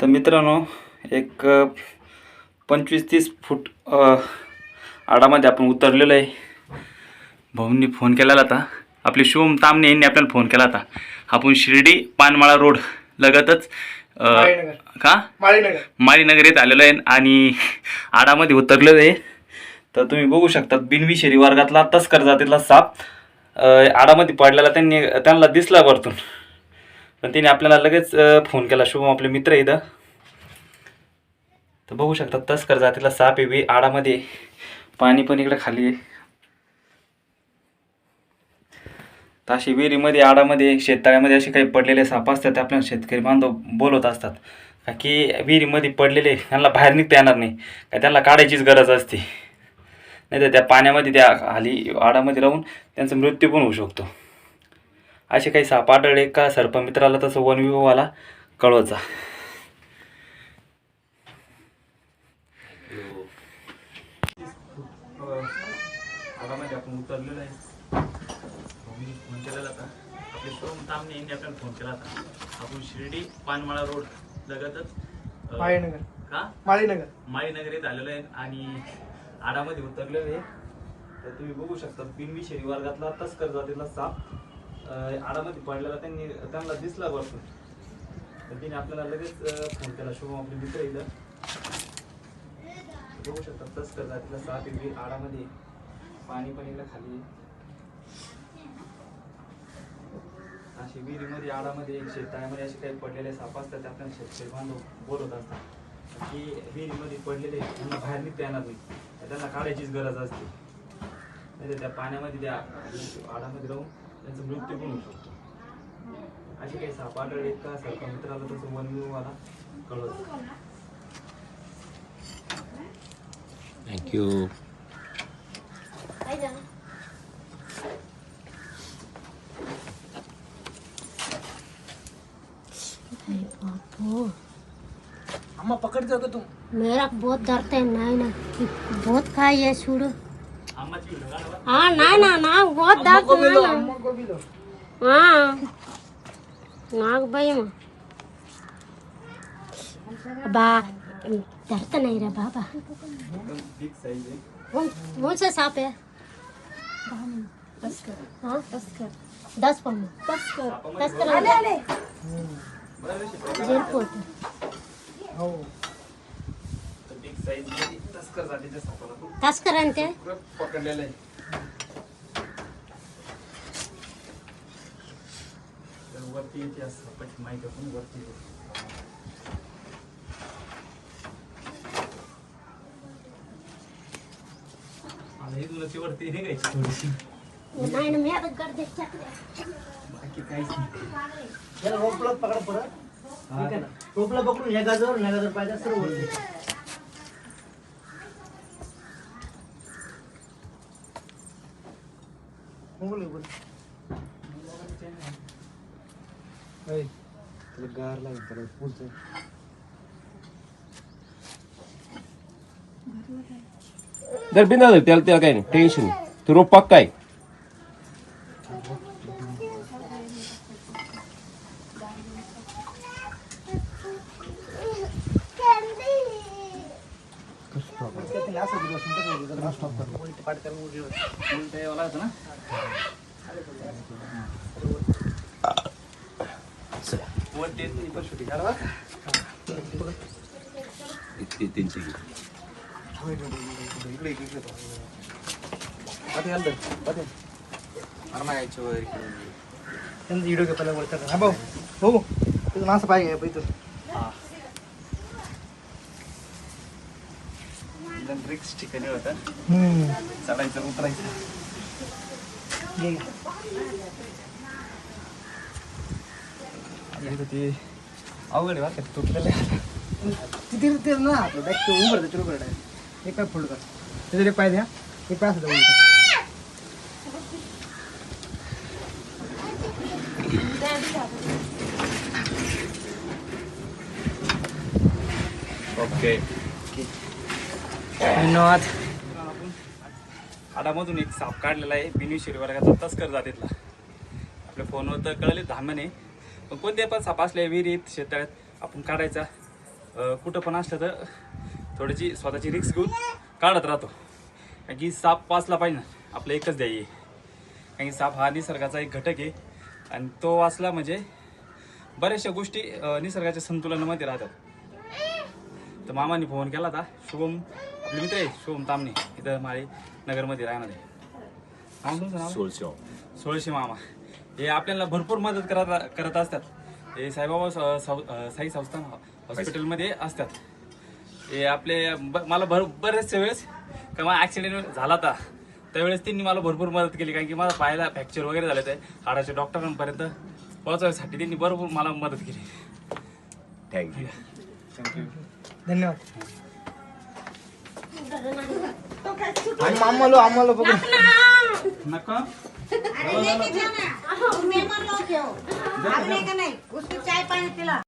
तर मित्रांनो एक पंचवीस तीस फूट आडामध्ये आपण उतरलेलो आहे. भाऊंनी फोन केलेला होता. आपले शुभम तामणे यांनी आपल्याला फोन केला होता. आपण शिर्डी पानमाळा रोड लगतच अ. का? माळीनगर. माळीनगर येत आलेलो आहे आणि आडामध्ये उतरलेलो आहे. तर तुम्ही बघू शकता बिनविषारी वर्गातला तस्कर जातीतला साप अ, आडामध्ये पडलेला त्यांनी त्यांना दिसला वरतून. पण तिने आपल्याला लगेच फोन केला. शुभम आपले मित्र आहे इथं तर बघू शकता तस्कर जातीला साप आहे वि आडामध्ये पाणी पण इकडे खाली आहे. तर अशी विहिरीमध्ये आडामध्ये शेततळ्यामध्ये असे काही पडलेले साप असतात ते आपल्याला शेतकरी बांधव बोलवत असतात. का की विहिरीमध्ये पडलेले त्यांना बाहेर निघता येणार नाही. का त्यांना काढायचीच गरज असते. नाही तर त्या पाण्यामध्ये त्या खाली आडामध्ये राहून त्यांचा मृत्यू पण होऊ शकतो. असे काही साप आढळले का? सर्पमित्राला तसं वन विभागाला कळवायचा आपण उतरलेलो आहे फोन केलेला होता आपले सोम तामणे यांनी आपल्याला फोन केला होता आपण शिर्डी पानमाळा रोड लगतच माळीनगर. का? माळीनगर. माळीनगर येत आलेलो आहे आणि आडामध्ये उतरलेलो आहे. तर तुम्ही बघू शकता बिनविषारी वर्गातला तस्कर जातीला साप आडामध्ये पडलेला त्यांनी त्यांना दिसला बसून तर तिने आपल्याला लगेच फोन केला शुभम आपले मित्र इथं. बघू शकतात तस्कर जातीला साप आहे आडामध्ये पाणी पण इकडे खाली. अशी विहिरीमध्ये आडामध्ये शेताळ्यामध्ये असे काही पडलेले साप असतात त्यातून शेतकरी बांधव बोलत असतात. की विहिरीमध्ये पडलेले त्यांना बाहेर निघता येणार नाही. त्यांना काढायचीच गरज असते. नाही त्या पाण्यामध्ये त्या आडामध्ये राहून त्यांचा मृत्यू पण होऊ शकतो. असे काही साप आढळले का? सरकार मित्राला तसं वन विभागाला कळवत थँक्यू अम्मा पकड़ दोगे तुम मेरा बहुत दर्द है नहीं ना बहुत खाई है छोड़ो। आंबाची व्हिडिओ काढा बरं. हाँ ना ना ना बहुत अम्मा को भी दर्द लो है अम्मा को भी लो. हाँ. नाग भाई माँ बा डरता नहीं रे बाबा. एकदम बिग साईज आहे? कौन कौन सा सांप है हाँ दस पन्ना सापामध्ये तस्कर बऱ्याचशे जेल पोट हो. तस्कर आणते पकडलेलं आहे तर वरती येते असं सापाची माहिती आपण वरती येते. वरती निघायची थोडीशी बाकी काहीच नाही. रोपला पकड परत. ठीक आहे ना? रोपला पकडून या गाजर या गाजर पाहिजे सर्व गार लागेल परत पुढचं जर बिंदा त्याला त्याला काही नाही टेन्शन नाही तू रोप पक्का आहे ಇತ್ತೀಚೆಗೆ ಅದೇ ಅಲ್ಲ ಆಯ್ತು ಹೋಗು. ಇದು ಮಾಸ ಬಾಯಿಗೆ ಬೈತು. एकदम रिक्स ठिकाणी होतं. चढायचं उतरायचं. ते अवघड आहे तुटलेलं. तिथे ते ना? आपलं बॅग ते उभं राहतं, उभं राहतं. एक पाय फोल्ड कर. त्याच्यात एक पाय द्या एक पाय असं ओके धन्यवाद. आडामधून एक साप काढलेला आहे. बिनी शिरवर्गाचा तस्कर जातीतला. आपल्या फोनवर तर कळले धाम्याने पण कोणते पण साप असले विहिरीत शेताळ्यात आपण काढायचा कुठं पण असलं तर थोडीशी स्वतःची रिक्स घेऊन काढत राहतो. कारण की साप वाचला पाहिजे ना. आपलं एकच द्यायी आहे. कारण की साप हा निसर्गाचा एक घटक आहे. आणि तो वाचला म्हणजे बऱ्याचशा गोष्टी निसर्गाच्या संतुलनामध्ये राहतात. तर मामाने फोन केला होता. शुभम मित्र आहे शुभम तामणे इथं माळे नगरमध्ये राहणार. आहे मामा तुमचं नाव? सोळशे मामा. हे आपल्याला भरपूर मदत करत करत असतात. हे साईबाबा स- सौ- साई संस्थान हॉस्पिटलमध्ये असतात. हे आपले ब- मला भर बरेचशा वेळेस का मला ॲक्सिडेंट झाला होता. त्यावेळेस त्यांनी मला भरपूर मदत केली कारण की माझा पायाला फ्रॅक्चर वगैरे झाले ते हाडाच्या डॉक्टरांपर्यंत पोहोचवण्यासाठी त्यांनी बरोबर मला मदत केली. थँक्यू धन्यवाद. आम- आम्हाला आम्हाला बघू नका अरे लेके जाना मेहमान लोग हो आपने का नहीं उसको चाय पानी पिला